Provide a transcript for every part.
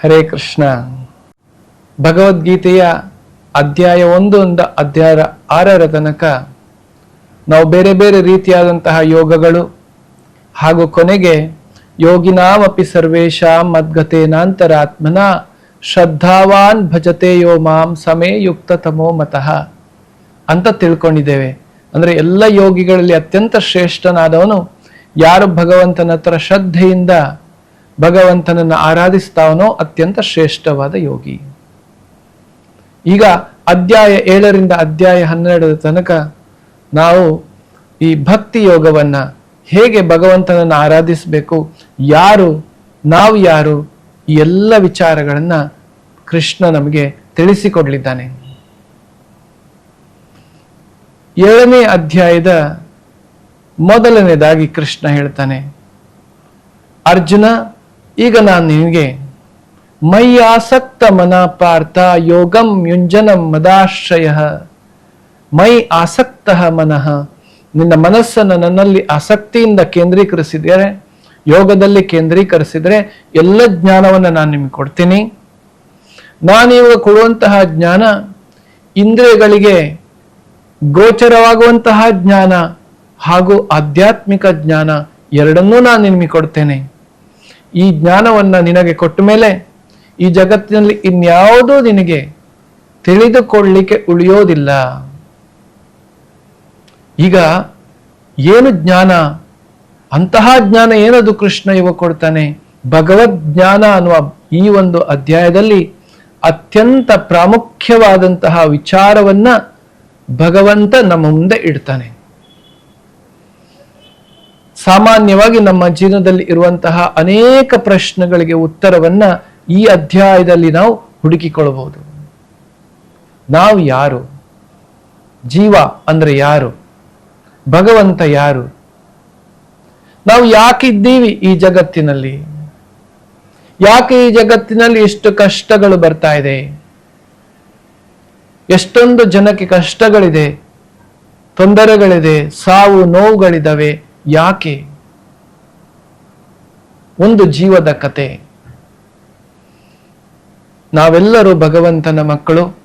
ಹರೇ ಕೃಷ್ಣ. ಭಗವದ್ಗೀತೆಯ ಅಧ್ಯಾಯ ಒಂದು ಒಂದು ಅಧ್ಯಾಯ ಆರರ ತನಕ ನಾವು ಬೇರೆ ಬೇರೆ ರೀತಿಯಾದಂತಹ ಯೋಗಗಳು ಹಾಗೂ ಕೊನೆಗೆ ಯೋಗಿನಾಮಪಿ ಸರ್ವೇಶಾಂ ಮದ್ಗತೇನಾಂತರಾತ್ಮನ ಶ್ರದ್ಧಾವಾನ್ ಭಜತೆ ಯೋ ಮಾಂ ಸಮೇ ಯುಕ್ತ ತಮೋ ಮತಃ ಅಂತ ತಿಳ್ಕೊಂಡಿದ್ದೇವೆ. ಅಂದ್ರೆ ಎಲ್ಲ ಯೋಗಿಗಳಲ್ಲಿ ಅತ್ಯಂತ ಶ್ರೇಷ್ಠನಾದವನು ಯಾರು ಭಗವಂತನ ಹತ್ರ ಶ್ರದ್ಧೆಯಿಂದ ಭಗವಂತನನ್ನು ಆರಾಧಿಸ್ತಾವನೋ ಅತ್ಯಂತ ಶ್ರೇಷ್ಠವಾದ ಯೋಗಿ. ಈಗ ಅಧ್ಯಾಯ ಏಳರಿಂದ ಅಧ್ಯಾಯ ಹನ್ನೆರಡರ ತನಕ ನಾವು ಈ ಭಕ್ತಿ ಯೋಗವನ್ನ ಹೇಗೆ ಭಗವಂತನನ್ನು ಆರಾಧಿಸಬೇಕು, ಯಾರು, ನಾವು ಯಾರು ಎಲ್ಲ ವಿಚಾರಗಳನ್ನ ಕೃಷ್ಣ ನಮಗೆ ತಿಳಿಸಿಕೊಡ್ಲಿದ್ದಾನೆ. ಏಳನೇ ಅಧ್ಯಾಯದ ಮೊದಲನೇದಾಗಿ ಕೃಷ್ಣ ಹೇಳ್ತಾನೆ, ಅರ್ಜುನ ಈಗ ನಾನು ನಿಮಗೆ ಮೈ ಆಸಕ್ತ ಮನ ಪಾರ್ಥ ಯೋಗಂ ಯುಂಜನಂ ಮದಾಶ್ರಯ. ಮೈ ಆಸಕ್ತ ಮನಃ. ನಿನ್ನ ಮನಸ್ಸನ್ನು ನನ್ನಲ್ಲಿ ಆಸಕ್ತಿಯಿಂದ ಕೇಂದ್ರೀಕರಿಸಿದರೆ, ಯೋಗದಲ್ಲಿ ಕೇಂದ್ರೀಕರಿಸಿದರೆ ಎಲ್ಲ ಜ್ಞಾನವನ್ನು ನಾನು ನಿಮಗೆ ಕೊಡ್ತೀನಿ. ನಾನೀಗ ಕೊಡುವಂತಹ ಜ್ಞಾನ ಇಂದ್ರಿಯಗಳಿಗೆ ಗೋಚರವಾಗುವಂತಹ ಜ್ಞಾನ ಹಾಗೂ ಆಧ್ಯಾತ್ಮಿಕ ಜ್ಞಾನ ಎರಡನ್ನೂ ನಾನು ನಿಮಗೆ ಕೊಡ್ತೇನೆ. ಈ ಜ್ಞಾನವನ್ನ ನಿನಗೆ ಕೊಟ್ಟ ಮೇಲೆ ಈ ಜಗತ್ತಿನಲ್ಲಿ ಇನ್ಯಾವುದೂ ನಿನಗೆ ತಿಳಿದುಕೊಳ್ಳಿಕ್ಕೆ ಉಳಿಯೋದಿಲ್ಲ. ಈಗ ಏನು ಜ್ಞಾನ? ಅಂತಹ ಜ್ಞಾನ ಏನದು ಕೃಷ್ಣ ಇವ ಕೊಡ್ತಾನೆ? ಭಗವದ್ ಜ್ಞಾನ ಅನ್ನುವ ಈ ಒಂದು ಅಧ್ಯಾಯದಲ್ಲಿ ಅತ್ಯಂತ ಪ್ರಾಮುಖ್ಯವಾದಂತಹ ವಿಚಾರವನ್ನ ಭಗವಂತ ನಮ್ಮ ಮುಂದೆ ಇಡ್ತಾನೆ. ಸಾಮಾನ್ಯವಾಗಿ ನಮ್ಮ ಜೀವನದಲ್ಲಿ ಇರುವಂತಹ ಅನೇಕ ಪ್ರಶ್ನೆಗಳಿಗೆ ಉತ್ತರವನ್ನ ಈ ಅಧ್ಯಾಯದಲ್ಲಿ ನಾವು ಹುಡುಕಿಕೊಳ್ಳಬಹುದು. ನಾವು ಯಾರು? ಜೀವ ಅಂದ್ರೆ ಯಾರು? ಭಗವಂತ ಯಾರು? ನಾವು ಯಾಕಿದ್ದೀವಿ ಈ ಜಗತ್ತಿನಲ್ಲಿ? ಯಾಕೆ ಈ ಜಗತ್ತಿನಲ್ಲಿ ಎಷ್ಟು ಕಷ್ಟಗಳು ಬರ್ತಾ ಇದೆ? ಎಷ್ಟೊಂದು ಜನಕ್ಕೆ ಕಷ್ಟಗಳಿದೆ, ತೊಂದರೆಗಳಿದೆ, ಸಾವು ನೋವುಗಳಿದಾವೆ ಯಾಕೆ? ಒಂದು ಜೀವದ ಕತೆ. ನಾವೆಲ್ಲರೂ ಭಗವಂತನ ಮಕ್ಕಳು,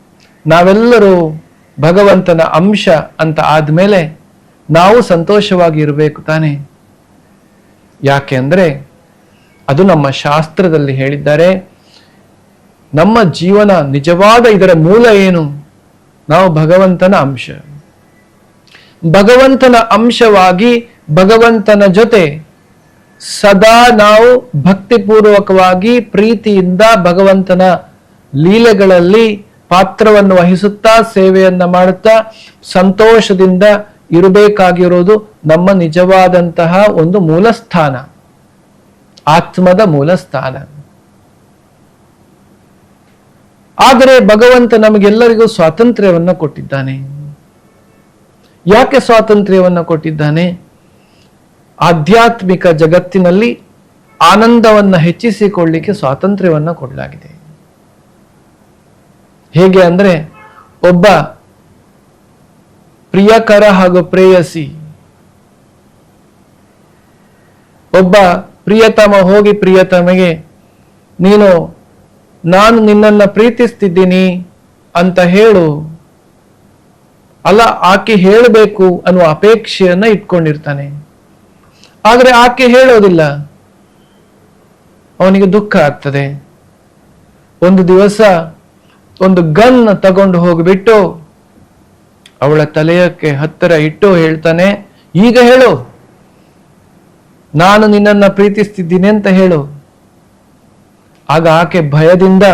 ನಾವೆಲ್ಲರೂ ಭಗವಂತನ ಅಂಶ ಅಂತ ಆದ್ಮೇಲೆ ನಾವು ಸಂತೋಷವಾಗಿ ಇರಬೇಕು ತಾನೆ? ಯಾಕೆ ಅಂದ್ರೆ, ಅದು ನಮ್ಮ ಶಾಸ್ತ್ರದಲ್ಲಿ ಹೇಳಿದ್ದಾರೆ, ನಮ್ಮ ಜೀವನ ನಿಜವಾದ ಇದರ ಮೂಲ ಏನು? ನಾವು ಭಗವಂತನ ಅಂಶ. ಭಗವಂತನ ಅಂಶವಾಗಿ ಭಗವಂತನ ಜೊತೆ ಸದಾ ನಾವು ಭಕ್ತಿಪೂರ್ವಕವಾಗಿ ಪ್ರೀತಿಯಿಂದ ಭಗವಂತನ ಲೀಲೆಗಳಲ್ಲಿ ಪಾತ್ರವನ್ನು ವಹಿಸುತ್ತಾ, ಸೇವೆಯನ್ನ ಮಾಡುತ್ತಾ, ಸಂತೋಷದಿಂದ ಇರಬೇಕಾಗಿರೋದು ನಮ್ಮ ನಿಜವಾದಂತಹ ಒಂದು ಮೂಲ ಸ್ಥಾನ ಆತ್ಮದ ಮೂಲ ಸ್ಥಾನ ಆದರೆ ಭಗವಂತ ನಮಗೆಲ್ಲರಿಗೂ ಸ್ವಾತಂತ್ರ್ಯವನ್ನು ಕೊಟ್ಟಿದ್ದಾನೆ. ಯಾಕೆ ಸ್ವಾತಂತ್ರ್ಯವನ್ನು ಕೊಟ್ಟಿದ್ದಾನೆ? ಆಧ್ಯಾತ್ಮಿಕ ಜಗತ್ತಿನಲ್ಲಿ ಆನಂದವನ್ನು ಹೆಚ್ಚಿಸಿಕೊಳ್ಳಿಕ್ಕೆ ಸ್ವಾತಂತ್ರ್ಯವನ್ನ ಕೊಡಲಾಗಿದೆ. ಹೇಗೆ ಅಂದ್ರೆ ಒಬ್ಬ ಪ್ರಿಯಕರ ಹಾಗೂ ಪ್ರೇಯಸಿ, ಒಬ್ಬ ಪ್ರಿಯತಮ ಹೋಗಿ ಪ್ರಿಯತಮಗೆ, ನೀನು, ನಾನು ನಿನ್ನನ್ನ ಪ್ರೀತಿಸ್ತಿದ್ದೀನಿ ಅಂತ ಹೇಳು. ಅಲ್ಲ, ಆಕೆ ಹೇಳಬೇಕು ಅನ್ನುವ ಅಪೇಕ್ಷೆಯನ್ನ ಇಟ್ಕೊಂಡಿರ್ತಾನೆ. ಆದ್ರೆ ಆಕೆ ಹೇಳೋದಿಲ್ಲ ಅವನಿಗೆ ದುಃಖ ಆಗ್ತದೆ. ಒಂದು ದಿವಸ ಒಂದು ಗನ್ ತಗೊಂಡು ಹೋಗಿಬಿಟ್ಟು ಅವಳ ತಲೆಯಕ್ಕೆ ಹತ್ತಿರ ಇಟ್ಟು ಹೇಳ್ತಾನೆ, ಈಗ ಹೇಳು. ನಾನು ನಿನ್ನನ್ನ ಪ್ರೀತಿಸ್ತಿದ್ದೀನಿ ಅಂತ ಹೇಳು. ಆಗ ಆಕೆ ಭಯದಿಂದ,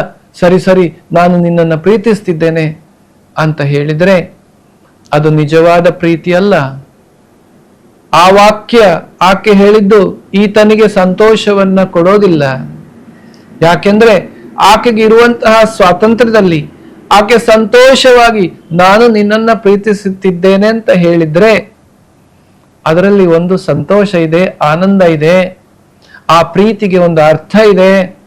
ಸರಿ ಸರಿ, ನಾನು ನಿನ್ನನ್ನು ಪ್ರೀತಿಸ್ತಿದ್ದೇನೆ ಅಂತ ಹೇಳಿದರೆ, ಅದು ನಿಜವಾದ ಪ್ರೀತಿ ಅಲ್ಲ ಆ ವಾಕ್ಯ ಆಕೆ ಹೇಳಿದ್ದು ಈತನಿಗೆ ಸಂತೋಷವನ್ನ ಕೊಡೋದಿಲ್ಲ. ಯಾಕೆಂದ್ರೆ ಆಕೆಗೆ ಇರುವಂತಹ ಸ್ವಾತಂತ್ರ್ಯದಲ್ಲಿ ಆಕೆ ಸಂತೋಷವಾಗಿ ನಾನು ನಿನ್ನನ್ನ ಪ್ರೀತಿಸುತ್ತಿದ್ದೇನೆ ಅಂತ ಹೇಳಿದ್ರೆ ಅದರಲ್ಲಿ ಒಂದು ಸಂತೋಷ ಇದೆ, ಆನಂದ ಇದೆ, ಆ ಪ್ರೀತಿಗೆ ಒಂದು ಅರ್ಥ ಇದೆ.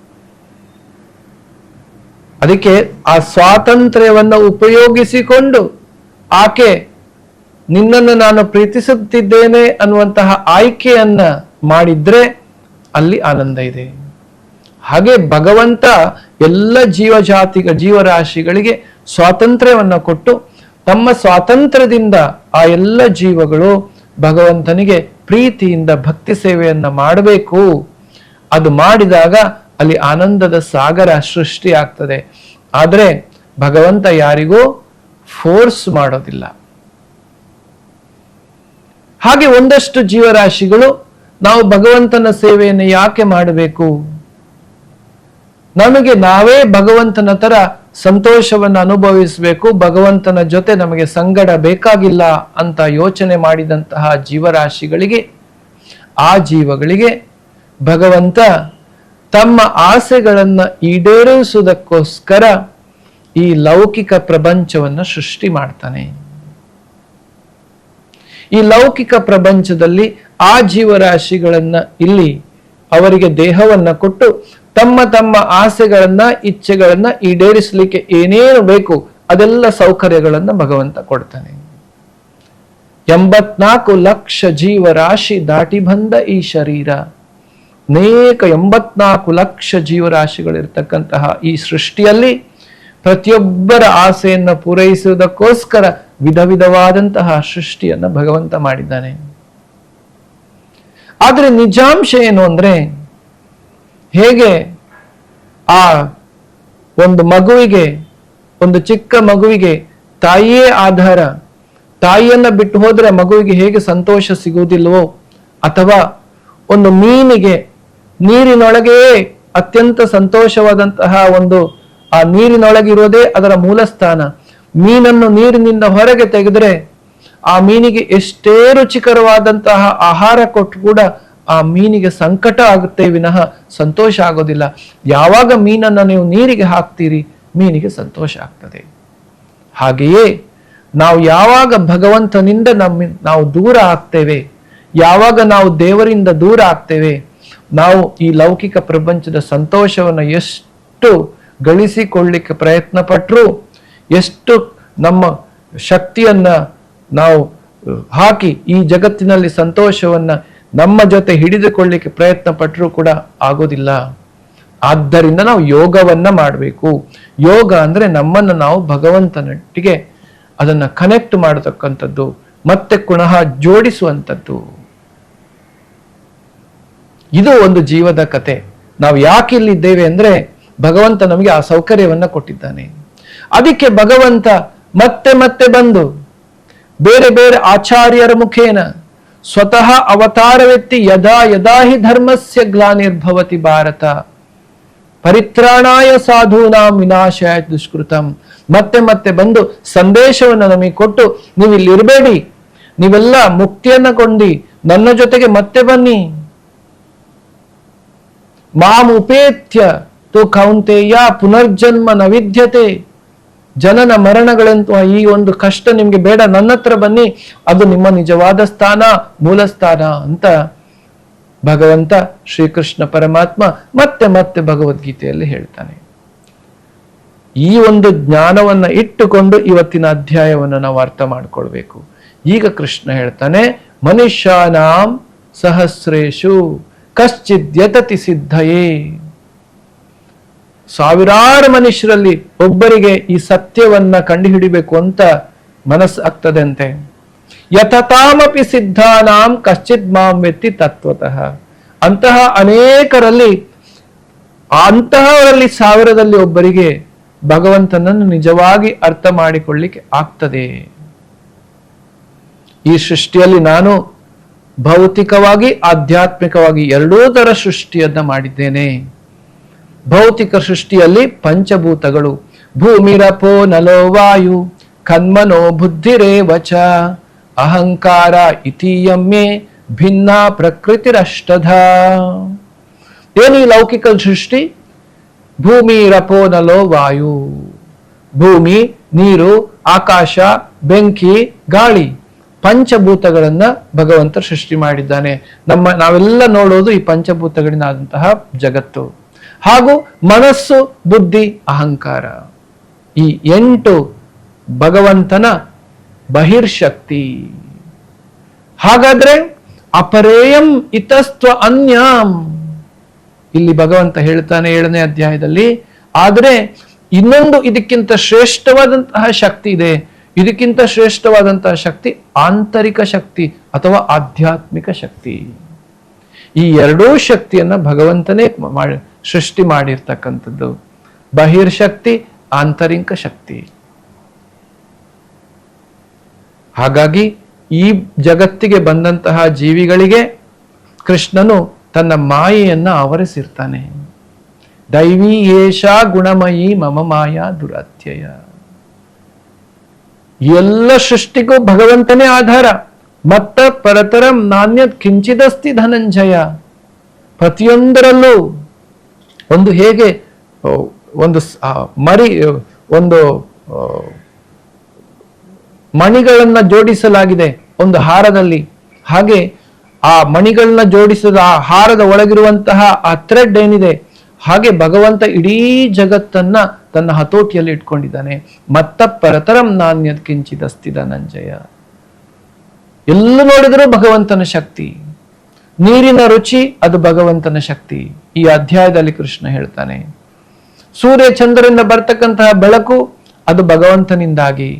ಅದಕ್ಕೆ ಆ ಸ್ವಾತಂತ್ರ್ಯವನ್ನು ಉಪಯೋಗಿಸಿಕೊಂಡು ಆಕೆ ನಿನ್ನನ್ನು ನಾನು ಪ್ರೀತಿಸುತ್ತಿದ್ದೇನೆ ಅನ್ನುವಂತಹ ಆಯ್ಕೆಯನ್ನ ಮಾಡಿದ್ರೆ ಅಲ್ಲಿ ಆನಂದ ಇದೆ. ಹಾಗೆ ಭಗವಂತ ಎಲ್ಲ ಜೀವಜಾತಿಗ, ಜೀವರಾಶಿಗಳಿಗೆ ಸ್ವಾತಂತ್ರ್ಯವನ್ನು ಕೊಟ್ಟು ತಮ್ಮ ಸ್ವಾತಂತ್ರ್ಯದಿಂದ ಆ ಎಲ್ಲ ಜೀವಗಳು ಭಗವಂತನಿಗೆ ಪ್ರೀತಿಯಿಂದ ಭಕ್ತಿ ಸೇವೆಯನ್ನ ಮಾಡಬೇಕು. ಅದು ಮಾಡಿದಾಗ ಅಲ್ಲಿ ಆನಂದದ ಸಾಗರ ಸೃಷ್ಟಿ ಆಗ್ತದೆ ಆದರೆ ಭಗವಂತ ಯಾರಿಗೂ ಫೋರ್ಸ್ ಮಾಡೋದಿಲ್ಲ. ಹಾಗೆ ಒಂದಷ್ಟು ಜೀವರಾಶಿಗಳು ನಾವು ಭಗವಂತನ ಸೇವೆಯನ್ನು ಯಾಕೆ ಮಾಡಬೇಕು? ನಮಗೆ ನಾವೇ ಭಗವಂತನ ತರ ಸಂತೋಷವನ್ನು ಅನುಭವಿಸಬೇಕು, ಭಗವಂತನ ಜೊತೆ ನಮಗೆ ಸಂಗಡ ಬೇಕಾಗಿಲ್ಲ ಅಂತ ಯೋಚನೆ ಮಾಡಿದಂತಹ ಜೀವರಾಶಿಗಳಿಗೆ, ಆ ಜೀವಗಳಿಗೆ ಭಗವಂತ ತಮ್ಮ ಆಸೆಗಳನ್ನು ಈಡೇರಿಸುವುದಕ್ಕೋಸ್ಕರ ಈ ಲೌಕಿಕ ಪ್ರಪಂಚವನ್ನು ಸೃಷ್ಟಿ ಮಾಡ್ತಾನೆ. ಈ ಲೌಕಿಕ ಪ್ರಪಂಚದಲ್ಲಿ ಆ ಜೀವರಾಶಿಗಳನ್ನ ಇಲ್ಲಿ ಅವರಿಗೆ ದೇಹವನ್ನ ಕೊಟ್ಟು ತಮ್ಮ ತಮ್ಮ ಆಸೆಗಳನ್ನ, ಇಚ್ಛೆಗಳನ್ನ ಈಡೇರಿಸಲಿಕ್ಕೆ ಏನೇನು ಬೇಕು ಅದೆಲ್ಲ ಸೌಕರ್ಯಗಳನ್ನ ಭಗವಂತ ಕೊಡ್ತಾನೆ. ಎಂಬತ್ನಾಲ್ಕು ಲಕ್ಷ ಜೀವರಾಶಿ ದಾಟಿ ಬಂದ ಈ ಶರೀರ. ಅನೇಕ ಎಂಬತ್ನಾಲ್ಕು ಲಕ್ಷ ಜೀವರಾಶಿಗಳಿರ್ತಕ್ಕಂತಹ ಈ ಸೃಷ್ಟಿಯಲ್ಲಿ ಪ್ರತಿಯೊಬ್ಬರ ಆಸೆಯನ್ನ ಪೂರೈಸುವುದಕ್ಕೋಸ್ಕರ ವಿಧ ವಿಧವಾದಂತಹ ಸೃಷ್ಟಿಯನ್ನು ಭಗವಂತ ಮಾಡಿದ್ದಾನೆ. ಆದರೆ ನಿಜಾಂಶ ಏನು ಅಂದ್ರೆ, ಹೇಗೆ ಆ ಒಂದು ಮಗುವಿಗೆ, ಒಂದು ಚಿಕ್ಕ ಮಗುವಿಗೆ ತಾಯಿಯೇ ಆಧಾರ, ತಾಯಿಯನ್ನ ಬಿಟ್ಟು ಹೋದ್ರೆ ಮಗುವಿಗೆ ಹೇಗೆ ಸಂತೋಷ ಸಿಗುವುದಿಲ್ವೋ, ಅಥವಾ ಒಂದು ಮೀನಿಗೆ ನೀರಿನೊಳಗೆಯೇ ಅತ್ಯಂತ ಸಂತೋಷವಾದಂತಹ ಒಂದು ಆ ನೀರಿನೊಳಗಿರೋದೇ ಅದರ ಮೂಲ ಸ್ಥಾನ ಮೀನನ್ನು ನೀರಿನಿಂದ ಹೊರಗೆ ತೆಗೆದರೆ ಆ ಮೀನಿಗೆ ಎಷ್ಟೇ ರುಚಿಕರವಾದಂತಹ ಆಹಾರ ಕೊಟ್ಟು ಕೂಡ ಆ ಮೀನಿಗೆ ಸಂಕಟ ಆಗುತ್ತೆ ವಿನಃ ಸಂತೋಷ ಆಗೋದಿಲ್ಲ. ಯಾವಾಗ ಮೀನನ್ನು ನೀವು ನೀರಿಗೆ ಹಾಕ್ತೀರಿ, ಮೀನಿಗೆ ಸಂತೋಷ ಆಗ್ತದೆ. ಹಾಗೆಯೇ ನಾವು ಯಾವಾಗ ಭಗವಂತನಿಂದ ನಮ್ಮ, ನಾವು ದೂರ ಆಗ್ತೇವೆ, ಯಾವಾಗ ನಾವು ದೇವರಿಂದ ದೂರ ಆಗ್ತೇವೆ, ನಾವು ಈ ಲೌಕಿಕ ಪ್ರಪಂಚದ ಸಂತೋಷವನ್ನು ಎಷ್ಟು ಗಳಿಸಿಕೊಳ್ಳಿಕ್ಕೆ ಪ್ರಯತ್ನ ಪಟ್ಟರು ಎಷ್ಟು ನಮ್ಮ ಶಕ್ತಿಯನ್ನು ನಾವು ಹಾಕಿ ಈ ಜಗತ್ತಿನಲ್ಲಿ ಸಂತೋಷವನ್ನು ನಮ್ಮ ಜೊತೆ ಹಿಡಿದುಕೊಳ್ಳಿಕ್ಕೆ ಪ್ರಯತ್ನ ಪಟ್ಟರೂ ಕೂಡ ಆಗೋದಿಲ್ಲ. ಆದ್ದರಿಂದ ನಾವು ಯೋಗವನ್ನು ಮಾಡಬೇಕು. ಯೋಗ ಅಂದರೆ ನಮ್ಮನ್ನು ನಾವು ಭಗವಂತನೊಟ್ಟಿಗೆ ಅದನ್ನು ಕನೆಕ್ಟ್ ಮಾಡತಕ್ಕಂಥದ್ದು, ಮತ್ತೆ ಪುನಃ ಜೋಡಿಸುವಂಥದ್ದು. ಇದು ಒಂದು ಜೀವದ ಕತೆ. ನಾವು ಯಾಕೆ ಇಲ್ಲಿದ್ದೇವೆ ಅಂದರೆ ಭಗವಂತ ನಮಗೆ ಆ ಸೌಕರ್ಯವನ್ನು ಕೊಟ್ಟಿದ್ದಾನೆ. ಅದಕ್ಕೆ ಭಗವಂತ ಮತ್ತೆ ಮತ್ತೆ ಬಂದು ಬೇರೆ ಬೇರೆ ಆಚಾರ್ಯರ ಮುಖೇನ ಸ್ವತಃ ಅವತಾರವೆತ್ತಿ ಯದಾ ಯದಾ ಹಿ ಧರ್ಮಸ್ಯ ಗ್ಲಾನಿರ್ಭವತಿ ಭಾರತ. ಪರಿತ್ರಾಣಾಯ ಸಾಧೂನಾಂ ವಿನಾಶಾಯ ದುಷ್ಕೃತಂ. ಮತ್ತೆ ಮತ್ತೆ ಬಂದು ಸಂದೇಶವನ್ನು ನಮಗೆ ಕೊಟ್ಟು ನೀವು ನೀವೆಲ್ಲ ಮುಕ್ತಿಯನ್ನ ಕೊಂಡಿ ನನ್ನ ಜೊತೆಗೆ ಮತ್ತೆ ಬನ್ನಿ. ಮಾಂ ಉಪೇತ್ಯ ತು ಕೌಂತೆಯ ಪುನರ್ಜನ್ಮ ನ ವಿದ್ಯತೆ ಜನನ ಮರಣಗಳಂತ ಈ ಒಂದು ಕಷ್ಟ ನಿಮ್ಗೆ ಬೇಡ, ನನ್ನ ಹತ್ರ ಬನ್ನಿ, ಅದು ನಿಮ್ಮ ನಿಜವಾದ ಸ್ಥಾನ, ಮೂಲ ಸ್ಥಾನ ಅಂತ ಭಗವಂತ ಶ್ರೀಕೃಷ್ಣ ಪರಮಾತ್ಮ ಮತ್ತೆ ಮತ್ತೆ ಭಗವದ್ಗೀತೆಯಲ್ಲಿ ಹೇಳ್ತಾನೆ. ಈ ಒಂದು ಜ್ಞಾನವನ್ನ ಇಟ್ಟುಕೊಂಡು ಇವತ್ತಿನ ಅಧ್ಯಾಯವನ್ನು ನಾವು ಅರ್ಥ ಮಾಡ್ಕೊಳ್ಬೇಕು. ಈಗ ಕೃಷ್ಣ ಹೇಳ್ತಾನೆ, ಮನುಷ್ಯಾನಾಂ ಸಹಸ್ರೇಶು, ಕಶ್ಚಿದ್ಯತತಿ ಸಿದ್ಧಯೇ. ಸಾವಿರಾರು ಮನುಷ್ಯರಲ್ಲಿ ಒಬ್ಬರಿಗೆ ಈ ಸತ್ಯವನ್ನ ಕಂಡುಹಿಡಿಬೇಕು ಅಂತ ಮನಸ್ಸು ಆಗ್ತದಂತೆ. ಯಥತಾಮಪಿ ಸಿದ್ಧಾನಾಂ ಕಶ್ಚಿತ್ ಮಾಂ ವ್ಯಕ್ತಿ ತತ್ವತಃ. ಅಂತಹ ಅನೇಕರಲ್ಲಿ, ಅಂತಹವರಲ್ಲಿ ಸಾವಿರದಲ್ಲಿ ಒಬ್ಬರಿಗೆ ಭಗವಂತನನ್ನು ನಿಜವಾಗಿ ಅರ್ಥ ಮಾಡಿಕೊಳ್ಳಿಕ್ಕೆ ಆಗ್ತದೆ. ಈ ಸೃಷ್ಟಿಯಲ್ಲಿ ನಾನು ಭೌತಿಕವಾಗಿ, ಆಧ್ಯಾತ್ಮಿಕವಾಗಿ ಎರಡೂ ತರ ಸೃಷ್ಟಿಯನ್ನ ಮಾಡಿದ್ದೇನೆ. ಭೌತಿಕ ಸೃಷ್ಟಿಯಲ್ಲಿ ಪಂಚಭೂತಗಳು. ಭೂಮಿರಪೋ ನಲೋ ವಾಯು, ಕನ್ಮನೋ ಬುದ್ಧಿರೇವಚ. ಅಹಂಕಾರ ಇತಿಯಮ್ಮೆ ಭಿನ್ನ ಪ್ರಕೃತಿರಷ್ಟಧ. ಏನು ಈ ಲೌಕಿಕ ಸೃಷ್ಟಿ? ಭೂಮಿ ರಪೋ ನಲೋ ವಾಯು. ಭೂಮಿ, ನೀರು, ಆಕಾಶ, ಬೆಂಕಿ, ಗಾಳಿ ಪಂಚಭೂತಗಳನ್ನ ಭಗವಂತ ಸೃಷ್ಟಿ ಮಾಡಿದ್ದಾನೆ. ನಮ್ಮ ನಾವೆಲ್ಲ ನೋಡೋದು ಈ ಪಂಚಭೂತಗಳಿಂದಾದಂತಹ ಜಗತ್ತು. ಹಾಗೂ ಮನಸ್ಸು, ಬುದ್ಧಿ, ಅಹಂಕಾರ. ಈ ಎಂಟು ಭಗವಂತನ ಬಹಿರ್ಶಕ್ತಿ. ಹಾಗಾದ್ರೆ ಅಪರೇಯಂ ಇತಸ್ತ್ವ ಅನ್ಯಾಂ. ಇಲ್ಲಿ ಭಗವಂತ ಹೇಳ್ತಾನೆ ಏಳನೇ ಅಧ್ಯಾಯದಲ್ಲಿ, ಆದರೆ ಇನ್ನೊಂದು ಇದಕ್ಕಿಂತ ಶ್ರೇಷ್ಠವಾದಂತಹ ಶಕ್ತಿ ಇದೆ. ಇದಕ್ಕಿಂತ ಶ್ರೇಷ್ಠವಾದಂತಹ ಶಕ್ತಿ ಆಂತರಿಕ ಶಕ್ತಿ ಅಥವಾ ಆಧ್ಯಾತ್ಮಿಕ ಶಕ್ತಿ. ಈ ಎರಡೂ ಶಕ್ತಿಯನ್ನ ಭಗವಂತನೇ ಮಾಡಿ, ಸೃಷ್ಟಿ ಮಾಡಿರ್ತಕ್ಕಂಥದ್ದು. ಬಹಿರ್ಶಕ್ತಿ, ಆಂತರಿಕ ಶಕ್ತಿ. ಹಾಗಾಗಿ ಈ ಜಗತ್ತಿಗೆ ಬಂದಂತಹ ಜೀವಿಗಳಿಗೆ ಕೃಷ್ಣನು ತನ್ನ ಮಾಯೆಯನ್ನ ಆವರಿಸಿರ್ತಾನೆ. ದೈವಿ ಏಷಾ ಗುಣಮಯಿ ಮಮ ಮಾಯಾ ದುರತ್ಯಯ ಎಲ್ಲ ಸೃಷ್ಟಿಗೂ ಭಗವಂತನೇ ಆಧಾರ. ಮತ್ತ ಪರತರಂ ನಾಣ್ಯ ಕಿಂಚಿದಸ್ತಿ ಧನಂಜಯ. ಪ್ರತಿಯೊಂದರಲ್ಲೂ ಒಂದು ಹೇಗೆ ಒಂದು ಮರಿ ಒಂದು ಮಣಿಗಳನ್ನ ಜೋಡಿಸಲಾಗಿದೆ ಒಂದು ಹಾರದಲ್ಲಿ. ಹಾಗೆ ಆ ಮಣಿಗಳನ್ನ ಜೋಡಿಸಿದ, ಆ ಹಾರದ ಒಳಗಿರುವಂತಹ ಆ ಥ್ರೆಡ್ ಏನಿದೆ, ಹಾಗೆ ಭಗವಂತ ಇಡೀ ಜಗತ್ತನ್ನ ತನ್ನ ಹತೋಟಿಯಲ್ಲಿ ಇಟ್ಕೊಂಡಿದ್ದಾನೆ. ಮತ್ತ ಪರತರಂ ನಾಣ್ಯದ್ ಕಿಂಚಿದಸ್ತಿ ಧನಂಜಯ. ಎಲ್ಲ ನೋಡಿದರೂ ಭಗವಂತನ ಶಕ್ತಿ. ನೀರಿನ ರುಚಿ, ಅದು ಭಗವಂತನ ಶಕ್ತಿ. ಈ ಅಧ್ಯಾಯದಲ್ಲಿ ಕೃಷ್ಣ ಹೇಳ್ತಾನೆ, ಸೂರ್ಯ ಚಂದ್ರನಿಂದ ಬರ್ತಕ್ಕಂತಹ ಬೆಳಕು, ಅದು ಭಗವಂತನಿಂದಾಗಿ.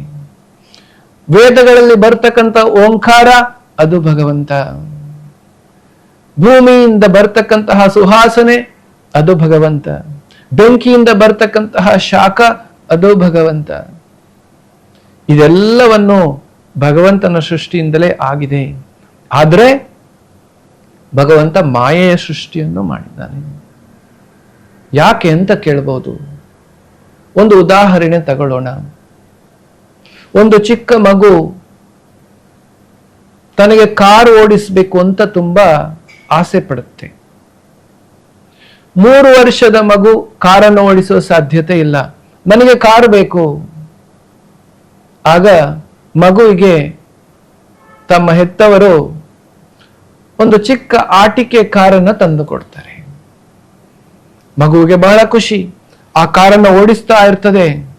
ವೇದಗಳಲ್ಲಿ ಬರ್ತಕ್ಕಂಥ ಓಂಕಾರ, ಅದು ಭಗವಂತ. ಭೂಮಿಯಿಂದ ಬರ್ತಕ್ಕಂತಹ ಸುಹಾಸನೆ, ಅದು ಭಗವಂತ. ಬೆಂಕಿಯಿಂದ ಬರ್ತಕ್ಕಂತಹ ಶಾಖ, ಅದು ಭಗವಂತ. ಇದೆಲ್ಲವನ್ನು ಭಗವಂತನ ಸೃಷ್ಟಿಯಿಂದಲೇ ಆಗಿದೆ. ಆದರೆ ಭಗವಂತ ಮಾಯೆಯ ಸೃಷ್ಟಿಯನ್ನು ಮಾಡಿದ್ದಾನೆ. ಯಾಕೆ ಅಂತ ಕೇಳ್ಬೋದು. ಒಂದು ಉದಾಹರಣೆ ತಗೊಳ್ಳೋಣ. ಒಂದು ಚಿಕ್ಕ ಮಗು ತನಗೆ ಕಾರ್ ಓಡಿಸಬೇಕು ಅಂತ ತುಂಬಾ ಆಸೆ ಪಡುತ್ತೆ. ಮೂರು ವರ್ಷದ ಮಗು ಕಾರನ್ನು ಓಡಿಸುವ ಸಾಧ್ಯತೆ ಇಲ್ಲ. ನನಗೆ ಕಾರ್ ಬೇಕು. ಆಗ ಮಗುವಿಗೆ ತಮ್ಮ ಹೆತ್ತವರು ಒಂದು ಚಿಕ್ಕ ಆಟಿಕೆ ಕಾರನ್ನು ತಂದು ಕೊಡ್ತಾರೆ. ಮಗುವಿಗೆ ಬಹಳ ಖುಷಿ. ಆ ಕಾರನ್ನು ಓಡಿಸ್ತಾ ಇರ್ತದೆ.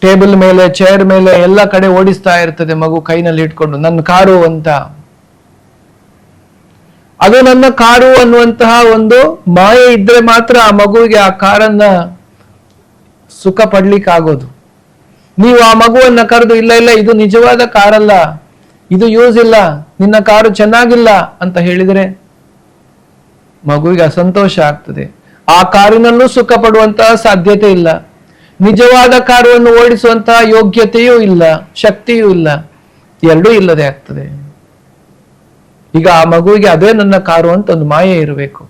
ಟೇಬಲ್ ಮೇಲೆ, ಚೇರ್ ಮೇಲೆ ಎಲ್ಲ ಕಡೆ ಓಡಿಸ್ತಾ ಇರ್ತದೆ ಮಗು ಕೈನಲ್ಲಿ ಇಟ್ಕೊಂಡು. ನನ್ನ ಕಾರು ಅಂತ. ಅದು ನನ್ನ ಕಾರು ಅನ್ನುವಂತಹ ಒಂದು ಮಾಯೆ ಇದ್ರೆ ಮಾತ್ರ ಆ ಮಗುವಿಗೆ ಆ ಕಾರನ್ನ ಸುಖ ಪಡ್ಲಿಕ್ಕಾಗೋದು. ನೀವು ಆ ಮಗುವನ್ನ ಕರೆದು, ಇಲ್ಲ ಇಲ್ಲ, ಇದು ನಿಜವಾದ ಕಾರಲ್ಲ, ಇದು ಯೂಸ್ ಇಲ್ಲ, ನಿನ್ನ ಕಾರು ಚೆನ್ನಾಗಿಲ್ಲ ಅಂತ ಹೇಳಿದರೆ ಮಗುವಿಗೆ ಅಸಂತೋಷ ಆಗ್ತದೆ. ಆ ಕಾರಿನಲ್ಲೂ ಸುಖ ಪಡುವಂತಹ ಸಾಧ್ಯತೆ ಇಲ್ಲ. ನಿಜವಾದ ಕಾರನ್ನು ಓಡಿಸುವಂತಹ ಯೋಗ್ಯತೆಯೂ ಇಲ್ಲ, ಶಕ್ತಿಯೂ ಇಲ್ಲ, ಎರಡೂ ಇಲ್ಲದೆ ಆಗ್ತದೆ. ಈಗ ಆ ಮಗುವಿಗೆ ಅದೇ ನನ್ನ ಕಾರು ಅಂತ ಒಂದು ಮಾಯೆ ಇರಬೇಕು.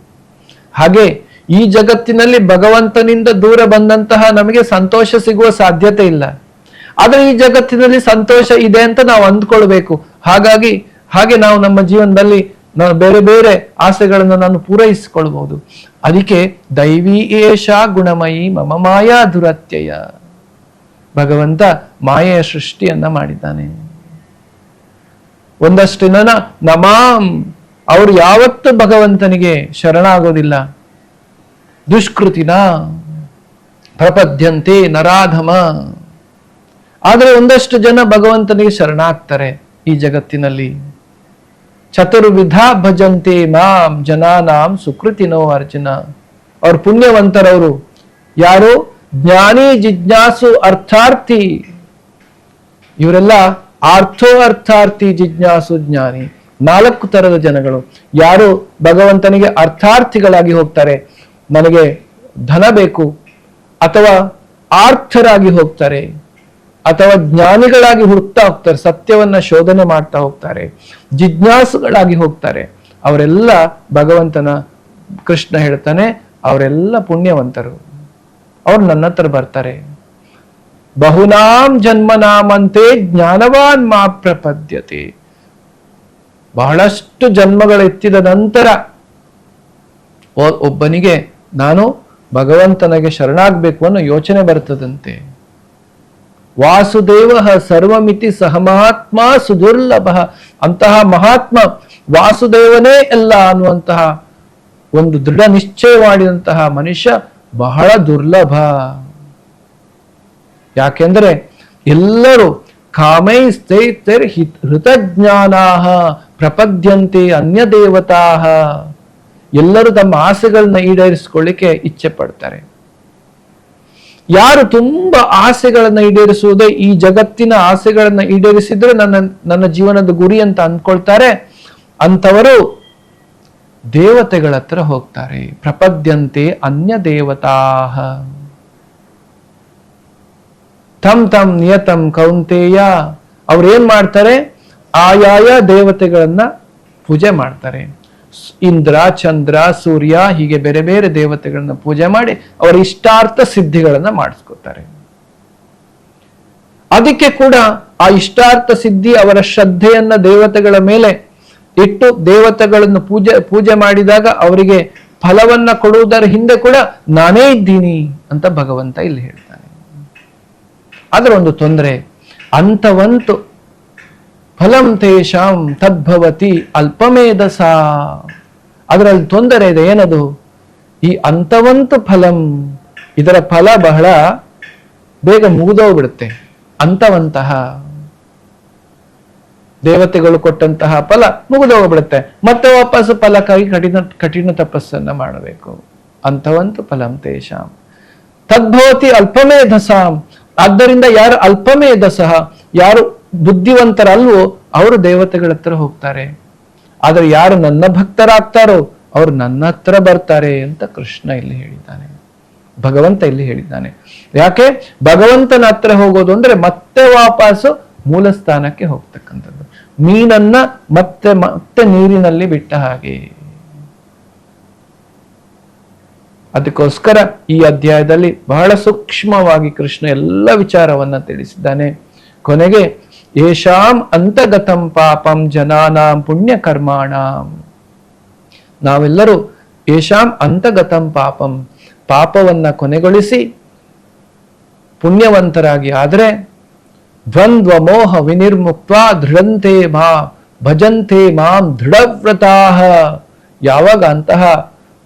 ಹಾಗೆ ಈ ಜಗತ್ತಿನಲ್ಲಿ ಭಗವಂತನಿಂದ ದೂರ ಬಂದಂತಹ ನಮಗೆ ಸಂತೋಷ ಸಿಗುವ ಸಾಧ್ಯತೆ ಇಲ್ಲ. ಆದ್ರೆ ಈ ಜಗತ್ತಿನಲ್ಲಿ ಸಂತೋಷ ಇದೆ ಅಂತ ನಾವು ಅಂದ್ಕೊಳ್ಬೇಕು. ಹಾಗಾಗಿ, ಹಾಗೆ ನಾವು ನಮ್ಮ ಜೀವನದಲ್ಲಿ ನಾವು ಬೇರೆ ಬೇರೆ ಆಸೆಗಳನ್ನು ನಾನು ಪೂರೈಸಿಕೊಳ್ಬಹುದು. ಅದಕ್ಕೆ ದೈವಿ ಏಷ ಗುಣಮಯಿ ಮಮ ಮಾಯಾ ದುರತ್ಯಯ. ಭಗವಂತ ಮಾಯೆಯ ಸೃಷ್ಟಿಯನ್ನ ಮಾಡಿದ್ದಾನೆ. ಒಂದಷ್ಟು ಜನ ನಮಾಂ ಅವರು ಯಾವತ್ತು ಭಗವಂತನಿಗೆ ಶರಣಾಗೋದಿಲ್ಲ. ದುಷ್ಕೃತಿನ ಪ್ರಪದ್ಯಂತೆ ನರಾಧಮ. ಆದರೆ ಒಂದಷ್ಟು ಜನ ಭಗವಂತನಿಗೆ ಶರಣಾಗ್ತಾರೆ ಈ ಜಗತ್ತಿನಲ್ಲಿ. ಚತುರ್ವಿಧ ಭಜಂತೆ ಮಾಂ ಜನಾನಾಂ ಸುಕೃತಿನೋ ಅರ್ಜುನ. ಅವ್ರ ಪುಣ್ಯವಂತರವರು. ಯಾರು? ಜ್ಞಾನಿ ಜಿಜ್ಞಾಸು ಅರ್ಥಾರ್ಥಿ. ಇವರೆಲ್ಲ ಆರ್ಥೋ ಅರ್ಥಾರ್ಥಿ ಜಿಜ್ಞಾಸು ಜ್ಞಾನಿ. ನಾಲ್ಕು ತರದ ಜನಗಳು. ಯಾರು? ಭಗವಂತನಿಗೆ ಅರ್ಥಾರ್ಥಿಗಳಾಗಿ ಹೋಗ್ತಾರೆ. ನನಗೆ ಧನ ಬೇಕು ಅಥವಾ ಆರ್ಥರಾಗಿ ಹೋಗ್ತಾರೆ. ಅಥವಾ ಜ್ಞಾನಿಗಳಾಗಿ ಹುಡುಕ್ತಾ ಹೋಗ್ತಾರೆ, ಸತ್ಯವನ್ನ ಶೋಧನೆ ಮಾಡ್ತಾ ಹೋಗ್ತಾರೆ, ಜಿಜ್ಞಾಸುಗಳಾಗಿ ಹೋಗ್ತಾರೆ, ಅವರೆಲ್ಲ ಭಗವಂತನ ಕೃಷ್ಣ ಹೇಳ್ತಾನೆ, ಅವರೆಲ್ಲ ಪುಣ್ಯವಂತರು. ಅವ್ರು ನನ್ನ ಹತ್ರ ಬರ್ತಾರೆ. ಬಹುನಾಂ ಜನ್ಮನಾಮಂತೆ ಜ್ಞಾನವಾನ್ ಮಾ ಪ್ರಪದ್ಯತೆ. ಬಹಳಷ್ಟು ಜನ್ಮಗಳು ಎತ್ತಿದ ನಂತರ ಒಬ್ಬನಿಗೆ ನಾನು ಭಗವಂತನಿಗೆ ಶರಣಾಗಬೇಕು ಅನ್ನೋ ಯೋಚನೆ ಬರ್ತದಂತೆ. ವಾಸುದೇವ ಸರ್ವಮಿತಿ ಸಹ ಮಹಾತ್ಮ ಸುದುರ್ಲಭ. ಅಂತಹ ಮಹಾತ್ಮ ವಾಸುದೇವನೇ ಎಲ್ಲ ಅನ್ನುವಂತಹ ಒಂದು ದೃಢ ನಿಶ್ಚಯ ಮಾಡಿದಂತಹ ಮನುಷ್ಯ ಬಹಳ ದುರ್ಲಭ. ಯಾಕೆಂದ್ರೆ ಎಲ್ಲರೂ ಕಾಮೈ ಸ್ಥೈತರ್ ಹೃತಜ್ಞಾನಾ ಪ್ರಪದ್ಯಂತೆ ಅನ್ಯ ದೇವತಾ ಎಲ್ಲರೂ ತಮ್ಮ ಆಸೆಗಳನ್ನ ಈಡೇರಿಸಿಕೊಳ್ಳಿಕ್ಕೆ ಇಚ್ಛೆ ಪಡ್ತಾರೆ. ಯಾರು ತುಂಬಾ ಆಸೆಗಳನ್ನ ಈಡೇರಿಸುವುದೇ ಈ ಜಗತ್ತಿನ ಆಸೆಗಳನ್ನ ಈಡೇರಿಸಿದ್ರೆ ನನ್ನ ನನ್ನ ಜೀವನದ ಗುರಿ ಅಂತ ಅಂದ್ಕೊಳ್ತಾರೆ. ಅಂತವರು ದೇವತೆಗಳ ಹತ್ರ ಹೋಗ್ತಾರೆ. ಪ್ರಪದ್ಯಂತೆ ಅನ್ಯ ದೇವತಾ ತಂ ತಂ ನಿಯತಂ ಕೌಂತೆಯ. ಅವ್ರೇನ್ ಮಾಡ್ತಾರೆ? ಆಯಾಯ ದೇವತೆಗಳನ್ನ ಪೂಜೆ ಮಾಡ್ತಾರೆ. ಇಂದ್ರ, ಚಂದ್ರ, ಸೂರ್ಯ, ಹೀಗೆ ಬೇರೆ ಬೇರೆ ದೇವತೆಗಳನ್ನ ಪೂಜೆ ಮಾಡಿ ಅವರ ಇಷ್ಟಾರ್ಥ ಸಿದ್ಧಿಗಳನ್ನ ಮಾಡಿಸ್ಕೊತಾರೆ. ಅದಕ್ಕೆ ಕೂಡ ಆ ಇಷ್ಟಾರ್ಥ ಸಿದ್ಧಿ ಅವರ ಶ್ರದ್ಧೆಯನ್ನ ದೇವತೆಗಳ ಮೇಲೆ ಇಟ್ಟು ದೇವತೆಗಳನ್ನು ಪೂಜೆ ಪೂಜೆ ಮಾಡಿದಾಗ ಅವರಿಗೆ ಫಲವನ್ನ ಕೊಡುವುದರ ಹಿಂದೆ ಕೂಡ ನಾನೇ ಇದ್ದೀನಿ ಅಂತ ಭಗವಂತ ಇಲ್ಲಿ ಹೇಳ್ತಾನೆ. ಅದರ ಒಂದು ತೊಂದರೆ, ಅಂತವಂತು ಫಲಂ ತೇಷಾಂ ತದ್ಭವತಿ ಅಲ್ಪಮೇಧಸ. ಅದರಲ್ಲಿ ತೊಂದರೆ ಇದೆ, ಏನದು? ಈ ಅಂತವಂತು ಫಲಂ, ಇದರ ಫಲ ಬಹಳ ಬೇಗ ಮುಗಿದೋಗ್ಬಿಡುತ್ತೆ. ಅಂತವಂತಹ. ದೇವತೆಗಳು ಕೊಟ್ಟಂತಹ ಫಲ ಮುಗಿದೋಗ್ಬಿಡುತ್ತೆ. ಮತ್ತೆ ವಾಪಸ್ ಫಲಕ್ಕಾಗಿ ಕಠಿಣ ಕಠಿಣ ತಪಸ್ಸನ್ನ ಮಾಡಬೇಕು. ಅಂತವಂತು ಫಲಂ ತೇಷಾಂ. ತದ್ಭವತಿ ಅಲ್ಪಮೇಧಸಾಂ. ಆದ್ದರಿಂದ ಯಾರು ಅಲ್ಪಮೇಧಸಃ ಯಾರು ಬುದ್ಧಿವಂತರಲ್ವೋ ಅವರು ದೇವತೆಗಳ ಹತ್ರ ಹೋಗ್ತಾರೆ. ಆದ್ರೆ ಯಾರು ನನ್ನ ಭಕ್ತರಾಗ್ತಾರೋ ಅವರು ನನ್ನ ಹತ್ರ ಬರ್ತಾರೆ ಅಂತ ಕೃಷ್ಣ ಇಲ್ಲಿ ಹೇಳಿದ್ದಾನೆ. ಭಗವಂತ ಇಲ್ಲಿ ಹೇಳಿದ್ದಾನೆ. ಯಾಕೆ? ಭಗವಂತನ ಹತ್ರ ಹೋಗೋದು ಅಂದ್ರೆ ಮತ್ತೆ ವಾಪಸ್ಸು ಮೂಲ ಸ್ಥಾನಕ್ಕೆ ಹೋಗ್ತಕ್ಕಂಥದ್ದು. ಮೀನನ್ನ ಮತ್ತೆ ಮತ್ತೆ ನೀರಿನಲ್ಲಿ ಬಿಟ್ಟ ಹಾಗೆ. ಅದಕ್ಕೋಸ್ಕರ ಈ ಅಧ್ಯಾಯದಲ್ಲಿ ಬಹಳ ಸೂಕ್ಷ್ಮವಾಗಿ ಕೃಷ್ಣ ಎಲ್ಲ ವಿಚಾರವನ್ನ ತಿಳಿಸಿದ್ದಾನೆ. ಕೊನೆಗೆ ಯೇಷಾಂ ಅಂತಗತಂ ಪಾಪಂ ಜನಾನಾಂ ಪುಣ್ಯ ಕರ್ಮಾಣಾಂ ನಾವೆಲ್ಲರೂ ಯಶಾಂ ಅಂತಗತಂ ಪಾಪಂ, ಪಾಪವನ್ನ ಕೊನೆಗೊಳಿಸಿ ಪುಣ್ಯವಂತರಾಗಿ ಆದರೆ ದ್ವಂದ್ವ ಮೋಹ ವಿನಿರ್ಮುಕ್ತ ದೃಢಂತೆ ಮಾ, ಭಜಂತೆ ಮಾಂ ದೃಢವ್ರತಾಹ। ಯಾವಾಗ ಅಂತಹ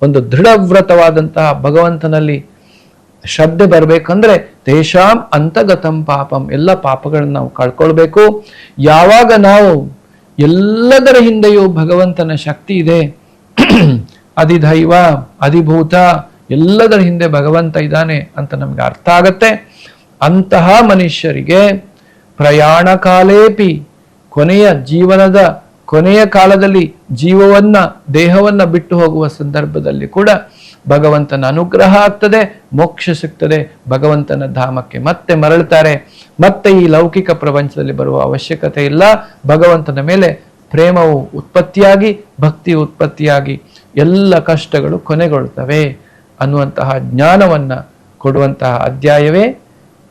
ಒಂದು ದೃಢವ್ರತವಾದಂತಹ ಭಗವಂತನಲ್ಲಿ ಶ್ರದ್ಧೆ ಬರಬೇಕಂದ್ರೆ ತೇಷಾಂ ಅಂತಗತಂ ಪಾಪಂ. ಎಲ್ಲ ಪಾಪಗಳನ್ನು ನಾವು ಕಳ್ಕೊಳ್ಬೇಕು. ಯಾವಾಗ ನಾವು ಎಲ್ಲದರ ಹಿಂದೆಯೂ ಭಗವಂತನ ಶಕ್ತಿ ಇದೆ, ಅಧಿದೈವ, ಅಧಿಭೂತ, ಎಲ್ಲದರ ಹಿಂದೆ ಭಗವಂತ ಇದ್ದಾನೆ ಅಂತ ನಮಗೆ ಅರ್ಥ ಆಗತ್ತೆ. ಅಂತಹ ಮನುಷ್ಯರಿಗೆ ಪ್ರಯಾಣ ಕಾಲೇಪಿ, ಕೊನೆಯ ಜೀವನದ, ಕೊನೆಯ ಕಾಲದಲ್ಲಿ ಜೀವವನ್ನ, ದೇಹವನ್ನ ಬಿಟ್ಟು ಹೋಗುವ ಸಂದರ್ಭದಲ್ಲಿ ಕೂಡ ಭಗವಂತನ ಅನುಗ್ರಹ ಆಗ್ತದೆ, ಮೋಕ್ಷ ಸಿಗ್ತದೆ. ಭಗವಂತನ ಧಾಮಕ್ಕೆ ಮತ್ತೆ ಮರಳುತ್ತಾರೆ. ಮತ್ತೆ ಈ ಲೌಕಿಕ ಪ್ರಪಂಚದಲ್ಲಿ ಬರುವ ಅವಶ್ಯಕತೆ ಇಲ್ಲ. ಭಗವಂತನ ಮೇಲೆ ಪ್ರೇಮವು ಉತ್ಪತ್ತಿಯಾಗಿ, ಭಕ್ತಿ ಉತ್ಪತ್ತಿಯಾಗಿ ಎಲ್ಲ ಕಷ್ಟಗಳು ಕೊನೆಗೊಳ್ತವೆ ಅನ್ನುವಂತಹ ಜ್ಞಾನವನ್ನ ಕೊಡುವಂತಹ ಅಧ್ಯಾಯವೇ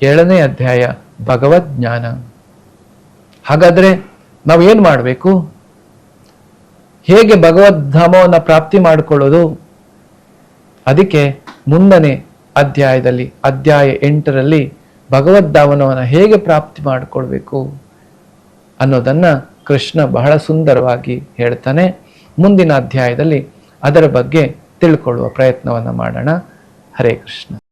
ಏಳನೇ ಅಧ್ಯಾಯ ಭಗವದ್ ಜ್ಞಾನ ಹಾಗಾದ್ರೆ ನಾವೇನ್ ಮಾಡಬೇಕು? ಹೇಗೆ ಭಗವದ್ ಧಾಮವನ್ನು ಪ್ರಾಪ್ತಿ ಮಾಡಿಕೊಳ್ಳೋದು? ಅದಕ್ಕೆ ಮುಂದನೆ ಅಧ್ಯಾಯದಲ್ಲಿ, ಅಧ್ಯಾಯ ಎಂಟರಲ್ಲಿ ಭಗವದ್ಧಾವನವನ್ನು ಹೇಗೆ ಪ್ರಾಪ್ತಿ ಮಾಡಿಕೊಳ್ಬೇಕು ಅನ್ನೋದನ್ನು ಕೃಷ್ಣ ಬಹಳ ಸುಂದರವಾಗಿ ಹೇಳ್ತಾನೆ. ಮುಂದಿನ ಅಧ್ಯಾಯದಲ್ಲಿ ಅದರ ಬಗ್ಗೆ ತಿಳ್ಕೊಳ್ಳುವ ಪ್ರಯತ್ನವನ್ನು ಮಾಡೋಣ. ಹರೇ ಕೃಷ್ಣ.